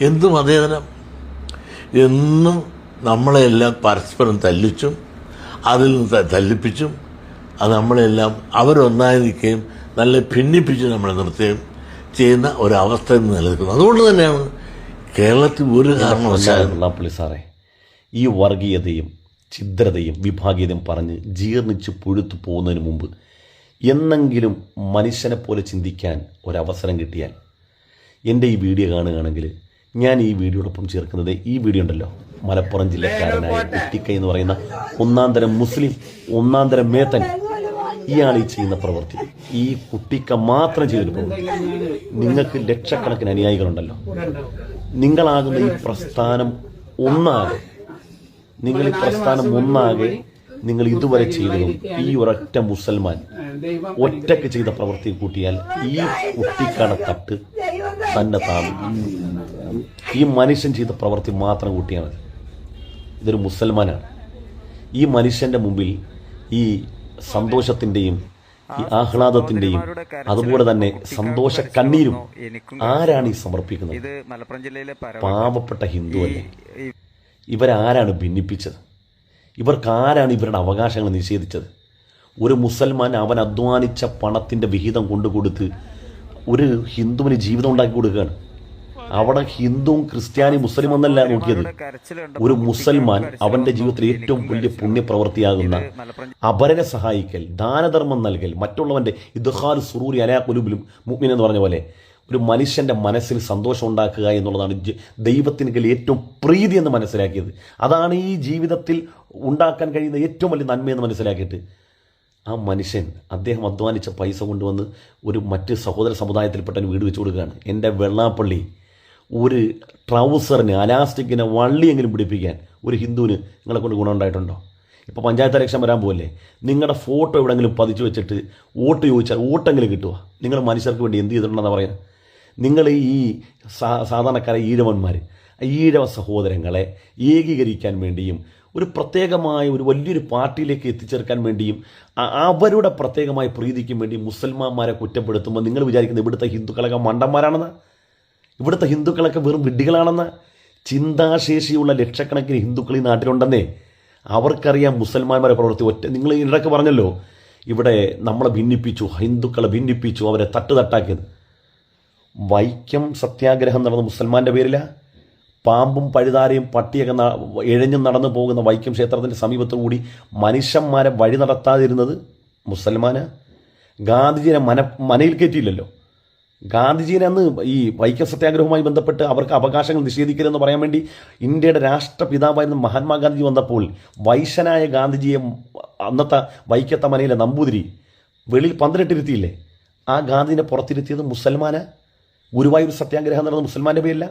എന്ത് മതേതരം എന്നും നമ്മളെല്ലാം പരസ്പരം തല്ലിച്ചും അതിൽ നിന്ന് തല്ലിപ്പിച്ചും അത് നമ്മളെല്ലാം അവരൊന്നായി നിൽക്കുകയും നല്ല ഭിന്നിപ്പിച്ച് നമ്മളെ നിർത്തുകയും ചെയ്യുന്ന ഒരവസ്ഥ ഇന്ന് നിലനിൽക്കുന്നു. അതുകൊണ്ട് തന്നെയാണ് കേരളത്തിൽ ഒരു കാരണവശാലും വെള്ളാപ്പള്ളി സാറേ ഈ വർഗീയതയും ഛിദ്രതയും വിഭാഗീയതയും പറഞ്ഞ് ജീർണിച്ച് പുഴുത്തു പോകുന്നതിന് മുമ്പ് എന്നെങ്കിലും മനുഷ്യനെ പോലെ ചിന്തിക്കാൻ ഒരവസരം കിട്ടിയാൽ എന്റെ ഈ വീഡിയോ കാണുകയാണെങ്കിൽ ഞാൻ ഈ വീഡിയോടൊപ്പം ചേർക്കുന്നത് ഈ വീഡിയോ ഉണ്ടല്ലോ. മലപ്പുറം ജില്ലക്കാരനായ കുട്ടിക്കൈ എന്ന് പറയുന്ന ഒന്നാം തരം മുസ്ലിം ഒന്നാം തരം മേത്തൻ. ഇയാൾ ഈ ചെയ്യുന്ന പ്രവൃത്തി. ഈ കുട്ടിക്ക മാത്രം ചെയ്തൊരു പ്രവൃത്തി. നിങ്ങൾക്ക് ലക്ഷക്കണക്കിന് അനുയായികളുണ്ടല്ലോ. നിങ്ങളാകുന്ന ഈ പ്രസ്ഥാനം ഒന്നാകെ. നിങ്ങൾ ഈ പ്രസ്ഥാനം ഒന്നാകെ നിങ്ങൾ ഇതുവരെ ചെയ്തതും ഈ ഒരൊറ്റ മുസൽമാൻ ഒറ്റയ്ക്ക് ചെയ്ത പ്രവൃത്തി കൂട്ടിയാൽ ഈ കുട്ടിക്കട തട്ട് തന്നെ താഴും ഈ മനുഷ്യൻ ചെയ്ത പ്രവൃത്തി മാത്രം കൂട്ടിയാണ് ഇതൊരു മുസൽമാനാണ്. ഈ മനുഷ്യന്റെ മുമ്പിൽ ഈ സന്തോഷത്തിന്റെയും ഈ ആഹ്ലാദത്തിന്റെയും അതുപോലെ തന്നെ സന്തോഷ കണ്ണീരും ആരാണ് ഈ സമർപ്പിക്കുന്നത്? ഇത് മലപ്പുറം ജില്ലയിലെ പാവപ്പെട്ട ഹിന്ദുവല്ലേ ഇവരാരാണ് ഭിന്നിപ്പിച്ചത്? ഇവർക്ക് ആരാണ് ഇവരുടെ അവകാശങ്ങൾ നിഷേധിച്ചത്? ഒരു മുസൽമാൻ അവൻ അധ്വാനിച്ച പണത്തിന്റെ വിഹിതം കൊണ്ടുകൊടുത്ത് ഒരു ഹിന്ദുവിന് ജീവിതം ഉണ്ടാക്കി കൊടുക്കുകയാണ്. അവിടെ ഹിന്ദുവും ക്രിസ്ത്യാനി മുസ്ലിം എന്നല്ല നോക്കിയത്. ഒരു മുസൽമാൻ അവന്റെ ജീവിതത്തിൽ ഏറ്റവും വലിയ പുണ്യപ്രവൃത്തിയാകുന്ന അപരനെ സഹായിക്കൽ ദാനധർമ്മം നൽകൽ മറ്റുള്ളവന്റെ ഇദ്ഹാൽ സുറൂരി അലാ കുലുബിലും മുഗ്മിൻ എന്ന് പറഞ്ഞ പോലെ ഒരു മനുഷ്യന്റെ മനസ്സിൽ സന്തോഷം ഉണ്ടാക്കുക എന്നുള്ളതാണ് ദൈവത്തിന് ദൈവത്തിനെങ്കിൽ ഏറ്റവും പ്രീതി എന്ന് മനസ്സിലാക്കിയത്. അതാണ് ഈ ജീവിതത്തിൽ ഉണ്ടാക്കാൻ കഴിയുന്ന ഏറ്റവും വലിയ നന്മയെന്ന് മനസ്സിലാക്കിയിട്ട്. ആ മനുഷ്യൻ അദ്ദേഹം അധ്വാനിച്ച പൈസ കൊണ്ടുവന്ന് ഒരു മറ്റ് സഹോദര സമുദായത്തിൽപ്പെട്ട വീട് വെച്ചു കൊടുക്കുകയാണ്. എന്റെ വെള്ളാപ്പള്ളി ഒരു ട്രൗസറിന് അലാസ്റ്റിക്കിനെ വള്ളിയെങ്കിലും പിടിപ്പിക്കാൻ ഒരു ഹിന്ദുവിന് നിങ്ങളെ കൊണ്ട് ഗുണമുണ്ടായിട്ടുണ്ടോ? ഇപ്പോൾ പഞ്ചായത്ത് അലക്ഷൻ വരാൻ പോകല്ലേ നിങ്ങളുടെ ഫോട്ടോ എവിടെയെങ്കിലും പതിച്ചു വെച്ചിട്ട് വോട്ട് ചോദിച്ചാൽ വോട്ടെങ്കിലും കിട്ടുക നിങ്ങൾ മനുഷ്യർക്ക് വേണ്ടി എന്ത് ചെയ്തിട്ടുണ്ടെന്ന് പറയാം? നിങ്ങൾ ഈ സാ സാധാരണക്കാരെ ഈഴവന്മാർ ഈഴവ സഹോദരങ്ങളെ ഏകീകരിക്കാൻ വേണ്ടിയും ഒരു പ്രത്യേകമായ ഒരു വലിയൊരു പാർട്ടിയിലേക്ക് എത്തിച്ചേർക്കാൻ വേണ്ടിയും അവരുടെ പ്രത്യേകമായ പ്രീതിക്കും വേണ്ടി മുസൽമാന്മാരെ കുറ്റപ്പെടുത്തുമ്പോൾ നിങ്ങൾ വിചാരിക്കുന്നത് ഇവിടുത്തെ ഹിന്ദുക്കളൊക്കെ മണ്ടന്മാരാണെന്ന്? ഇവിടുത്തെ ഹിന്ദുക്കളൊക്കെ വെറും വിഡ്ഢികളാണെന്ന് ചിന്താശേഷിയുള്ള ലക്ഷക്കണക്കിന് ഹിന്ദുക്കൾ ഈ നാട്ടിലുണ്ടെന്നേ അവർക്കറിയാം മുസൽമാന്മാരെ പ്രവൃത്തി ഒറ്റ നിങ്ങൾ ഇടയ്ക്ക് പറഞ്ഞല്ലോ ഇവിടെ നമ്മളെ ഭിന്നിപ്പിച്ചു ഹിന്ദുക്കളെ ഭിന്നിപ്പിച്ചു അവരെ തട്ടുതട്ടാക്കിയത്. വൈക്കം സത്യാഗ്രഹം നടന്ന മുസൽമാന്റെ പേരില. പാമ്പും പഴുതാരയും പട്ടിയൊക്കെ എഴഞ്ഞു നടന്നു പോകുന്ന വൈക്കം ക്ഷേത്രത്തിന്റെ സമീപത്തുകൂടി മനുഷ്യന്മാരെ വഴി നടത്താതിരുന്നത് മുസൽമാന്. ഗാന്ധിജിനെ മന മനയിൽ കയറ്റിയില്ലല്ലോ. ഗാന്ധിജിനെ അന്ന് ഈ വൈക്കം സത്യാഗ്രഹവുമായി ബന്ധപ്പെട്ട് അവർക്ക് അവകാശങ്ങൾ നിഷേധിക്കരുതെന്ന് പറയാൻ വേണ്ടി ഇന്ത്യയുടെ രാഷ്ട്രപിതാവായിരുന്ന മഹാത്മാഗാന്ധിജി വന്നപ്പോൾ വൈശനായ ഗാന്ധിജിയെ അന്നത്തെ വൈക്കത്തെ മനയിലെ നമ്പൂതിരി വെളിയിൽ പന്തിനെട്ടിരുത്തിയില്ലേ ആ ഗാന്ധിനെ പുറത്തിരുത്തിയത് മുസൽമാന്? ഗുരുവായൂർ സത്യാഗ്രഹം നടന്ന മുസൽമാന്റെ പേരില്ല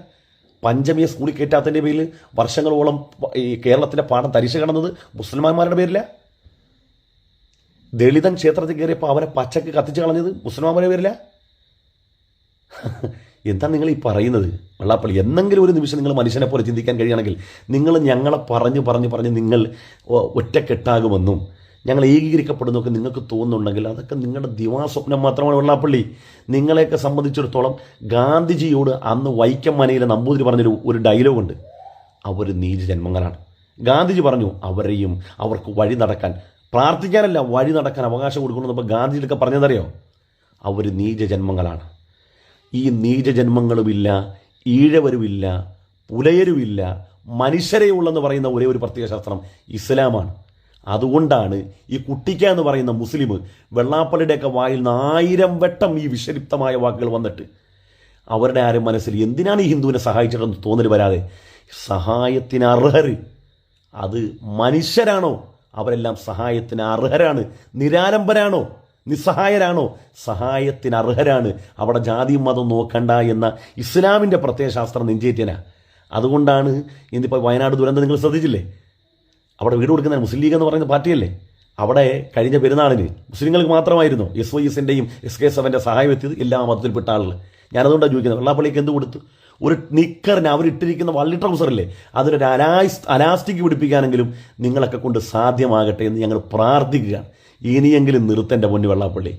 പഞ്ചമിയെ സ്കൂളിൽ കയറ്റാത്തതിന്റെ പേരിൽ വർഷങ്ങളോളം ഈ കേരളത്തിലെ പാഠം തരിശ കിടന്നത് മുസൽമാന്മാരുടെ പേരില്ല ദളിതൻ ക്ഷേത്രത്തിൽ കയറിയപ്പോൾ അവരെ പച്ചക്ക് കത്തിച്ച് കളഞ്ഞത് മുസൽമാന്മാരുടെ പേരില്ല എന്താ നിങ്ങൾ ഈ പറയുന്നത്? വെള്ളാപ്പള്ളി എന്തെങ്കിലും ഒരു നിമിഷം നിങ്ങൾ മനുഷ്യനെ പോലെ ചിന്തിക്കാൻ കഴിയുകയാണെങ്കിൽ നിങ്ങൾ ഞങ്ങളെ പറഞ്ഞു പറഞ്ഞു പറഞ്ഞ് നിങ്ങൾ ഒറ്റക്കെട്ടാകുമെന്നും ഞങ്ങൾ ഏകീകരിക്കപ്പെടുന്നൊക്കെ നിങ്ങൾക്ക് തോന്നുന്നുണ്ടെങ്കിൽ അതൊക്കെ നിങ്ങളുടെ ദിവാസ്വപ്നം മാത്രമാണ് വെള്ളാപ്പള്ളി. നിങ്ങളെയൊക്കെ സംബന്ധിച്ചിടത്തോളം ഗാന്ധിജിയോട് അന്ന് വൈക്കം മനയിലെ നമ്പൂതിരി പറഞ്ഞൊരു ഒരു ഡയലോഗുണ്ട്. അവർ നീതി ജന്മങ്ങളാണ്. ഗാന്ധിജി പറഞ്ഞു അവരെയും അവർക്ക് വഴി നടക്കാൻ പ്രാർത്ഥിക്കാനല്ല വഴി നടക്കാൻ അവകാശം കൊടുക്കണമെന്ന് ഇപ്പോൾ ഗാന്ധിജിയൊക്കെ പറഞ്ഞതറിയോ അവർ നീച ജന്മങ്ങളാണ്. ഈ നീചജന്മങ്ങളുമില്ല ഈഴവരുമില്ല പുലയരുമില്ല മനുഷ്യരേ ഉള്ളെന്ന് പറയുന്ന ഒരേ ഒരു പ്രത്യേക ശാസ്ത്രം ഇസ്ലാമാണ്. അതുകൊണ്ടാണ് ഈ കുട്ടിക്ക എന്ന് പറയുന്ന മുസ്ലിം വെള്ളാപ്പള്ളിയുടെയൊക്കെ വായിൽ നിന്ന് ആയിരം വട്ടം ഈ വിഷലിപ്തമായ വാക്കുകൾ വന്നിട്ട് അവരുടെ ആരും മനസ്സിൽ എന്തിനാണ് ഈ ഹിന്ദുവിനെ സഹായിച്ചിട്ടെന്ന് തോന്നൽ വരാതെ സഹായത്തിന് അർഹർ അത് മനുഷ്യരാണോ? അവരെല്ലാം സഹായത്തിന് അർഹരാണ് നിരാലംബരാണോ? നിസ്സഹായരാണോ? സഹായത്തിന് അർഹരാണ്. അവിടെ ജാതിയും മതം നോക്കണ്ട എന്ന ഇസ്ലാമിന്റെ പ്രത്യയശാസ്ത്രം നെഞ്ചേറ്റന അതുകൊണ്ടാണ് ഇന്നിപ്പോൾ വയനാട് ദുരന്തം നിങ്ങൾ ശ്രദ്ധിച്ചില്ലേ? അവിടെ വീട് കൊടുക്കുന്ന മുസ്ലിം ലീഗ് എന്ന് പറയുന്ന പാർട്ടിയല്ലേ? അവിടെ കഴിഞ്ഞ പെരുന്നാളിന് മുസ്ലിങ്ങൾക്ക് മാത്രമായിരുന്നു എസ് വൈ എസിന്റെയും എസ് കെ സെവന്റെ സഹായം എത്തിയത് എല്ലാ മതത്തിൽപ്പെട്ട ആളുകൾ. ഞാനതുകൊണ്ടാണ് ചോദിക്കുന്നത് വെള്ളാപ്പള്ളിക്ക് എന്ത് കൊടുത്തു? ഒരു നിക്കറിന് അവരിട്ടിരിക്കുന്ന വള്ളി ട്രൗസറല്ലേ? അതിനൊരു അലാസ് അലാസ്റ്റിക് പിടിപ്പിക്കാനെങ്കിലും നിങ്ങളൊക്കെ കൊണ്ട് സാധ്യമാകട്ടെ എന്ന് ഞങ്ങൾ പ്രാർത്ഥിക്കുകയാണ്. ഇനിയെങ്കിലും നിർത്തേണ്ട പൊന്നു വെള്ളാപ്പള്ളി.